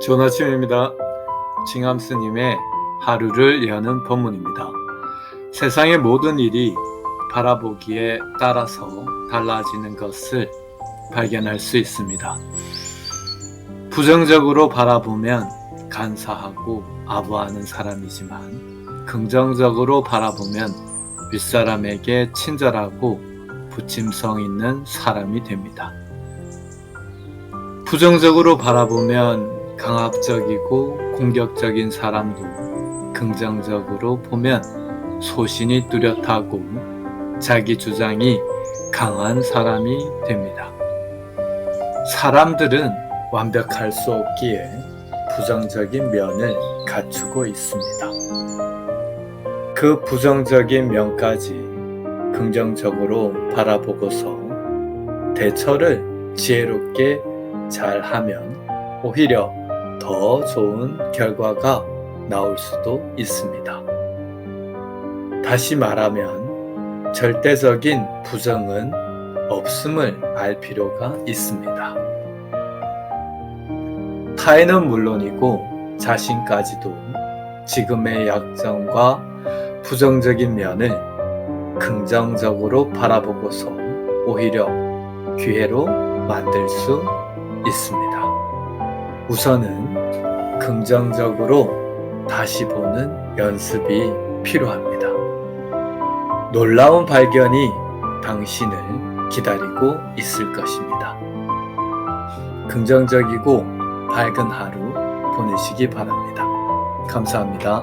좋은 아침입니다. 징함 스님의 하루를 여는 본문입니다. 세상의 모든 일이 바라보기에 따라서 달라지는 것을 발견할 수 있습니다. 부정적으로 바라보면 간사하고 아부하는 사람이지만 긍정적으로 바라보면 윗사람에게 친절하고 부침성 있는 사람이 됩니다. 부정적으로 바라보면 강압적이고 공격적인 사람도 긍정적으로 보면 소신이 뚜렷하고 자기 주장이 강한 사람이 됩니다. 사람들은 완벽할 수 없기에 부정적인 면을 갖추고 있습니다. 그 부정적인 면까지 긍정적으로 바라보고서 대처를 지혜롭게 잘 하면 오히려 더 좋은 결과가 나올 수도 있습니다. 다시 말하면 절대적인 부정은 없음을 알 필요가 있습니다. 타인은 물론이고 자신까지도 지금의 약점과 부정적인 면을 긍정적으로 바라보고서 오히려 기회로 만들 수 있습니다. 우선은 긍정적으로 다시 보는 연습이 필요합니다. 놀라운 발견이 당신을 기다리고 있을 것입니다. 긍정적이고 밝은 하루 보내시기 바랍니다. 감사합니다.